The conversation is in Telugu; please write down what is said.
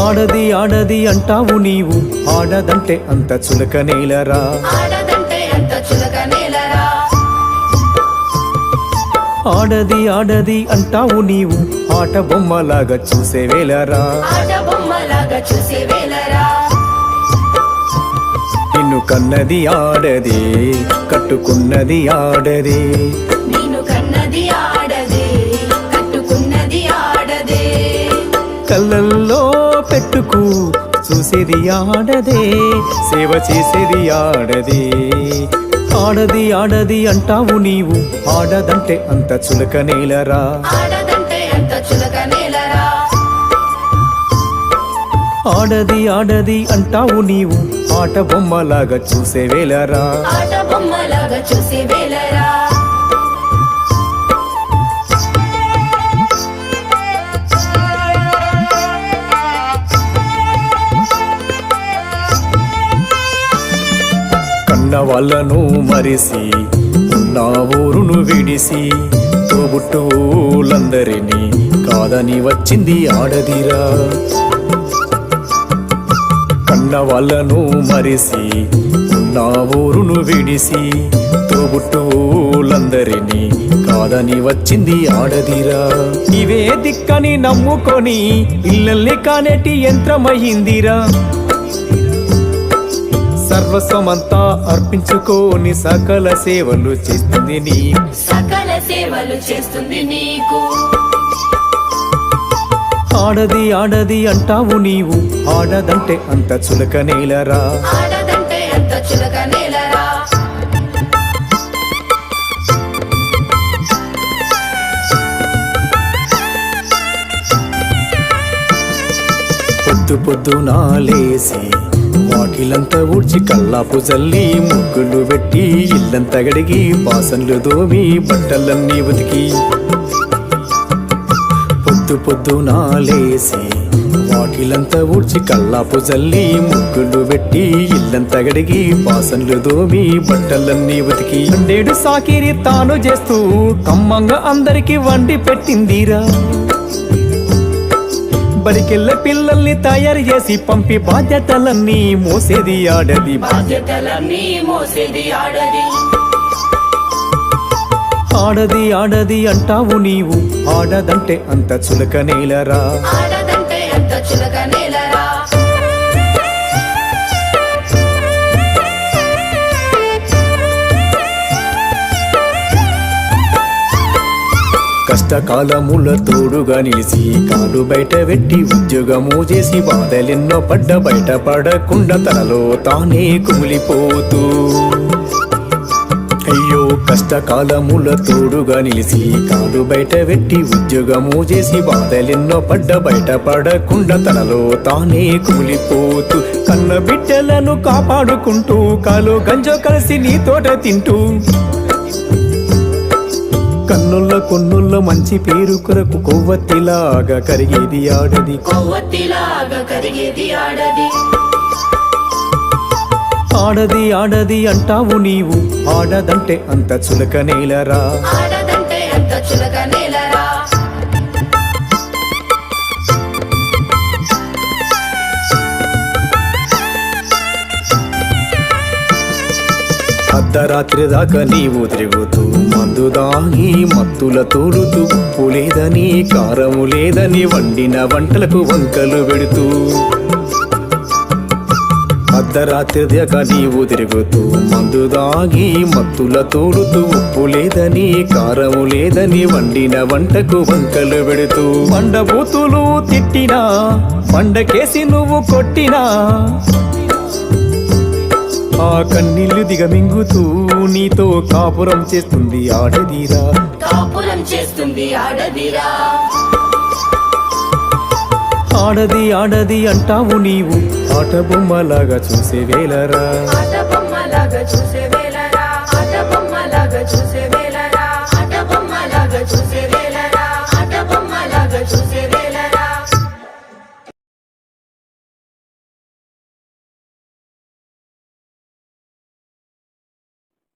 ఆడది ఆడది అంటావు నీవు. ఆడదంటే అంత చులకనేలరా ఆడది ఆడది అంటావు నీవు. ఆట బొమ్మలాగా చూసే వేలరా. ఆట బొమ్మలాగా చూసే వేలరా. నిన్ను కన్నది ఆడది కట్టుకున్నది ఆడది. నేను కన్నది ఆడదే. చూసేది ఆడదే సేవ చేసేది ఆడదే. ఆడది ఆడది అంటావు నీవు ఆడదంటే అంత చులకనేలరా ఆడది ఆడది అంటావు నీవు ఆట బొమ్మలాగా చూసే ఉన్న వాళ్ళను మరిసి ఉన్న ఊరును విడిసి తోబుట్టులందరినీ కాదని వచ్చింది ఆడదిరా. కన్న వాళ్ళను మరిసి ఉన్న ఊరును విడిసి తోబుట్టులందరినీ కాదని వచ్చింది ఆడదిరా. ఇవే దిక్కని నమ్ముకొని ఇల్లల్ని కానేటి యంత్రమయ్యిందిరా. సర్వస్వమంతా అర్పించుకోని సకల సేవలు చేస్తుంది నీ సకల సేవలు చేస్తుంది నీకు. ఆడది ఆడది అంటావు నీవు ఆడదంటే అంత చులక నేలరా. పొద్దు పొద్దున లేసి వాకిలంతా ఊడ్చి కల్లాపు జల్లి ముగ్గులు పెట్టి ఇల్లంతా గడిగి బాసన్లు దోమి బట్టలన్నీ ఉతికి పొద్దు పొద్దున లేసి వాకిలంతా ఊడ్చి కల్లాపు జల్లి ముగ్గులు పెట్టి ఇల్లంతా గడిగి బాసన్లు దోమి బట్టలన్నీ ఉతికి రెండేడు సాకిరి తాను చేస్తూ కమ్మంగా అందరికి వండి పెట్టిందిరా. బడికెళ్ళ పిల్లల్ని తయారు చేసి పంపి బాధ్యతలన్నీ మోసేది ఆడది. బాధ్యతలన్నీ మోసేది ఆడది. ఆడది ఆడది అంటావు నీవు ఆడదంటే అంత చులకనేలరా ఆడదంటే అంత చులక కష్టకాలముల తోడుగా నిలిచి కాలు బయట పెట్టి ఉద్యోగము చేసి బాధలెన్నో పడ్డ బయట పడకుండా తనలో తానే కుమిలిపోతూ. అయ్యో కష్టకాలముల తోడుగా నిలిచి కాలు బయట పెట్టి ఉద్యోగము చేసి బాధలెన్నో పడ్డ బయట పడకుండా తనలో తానే కుమిలిపోతూ. కన్న బిడ్డలను కాపాడుకుంటూ కాలు గంజో కలిసి నీ తోట తింటూ. కన్నుల్ల కొన్నుల్ల మంచి పేరు కొరకు కొవ్వొత్తిలాగా కరిగేది ఆడది. కొవ్వొత్తిలాగా కరిగేది ఆడది. ఆడది ఆడది అంటావు నీవు ఆడదంటే అంత చులకనేలరా ఆడదంటే అంత చులక అర్ధరాత్రి దాకా నీవు తిరుగుతూ మందు దాగి మత్తుల తోడుతూ ఉప్పు లేదని కారము లేదని వండిన వంటలకు వంకలు పెడుతూ. అర్ధరాత్రి దాకా నీవు తిరుగుతూ మందు దాగి మత్తుల తోడుతూ ఉప్పు లేదని కారము లేదని వండిన వంటకు వంకలు పెడుతూ. బండబూతులు తిట్టినా పండకేసి నువ్వు కొట్టినా ఆ కన్నీళ్ళు దిగమింగుతూ నీతో కాపురం చేస్తుంది ఆడదీరా. కాపురం చేస్తుంది ఆడదీరా. ఆడది ఆడది అంటావు నీవు ఆట బొమ్మలాగా చూసే వేలరా చూసే చూసే చూసే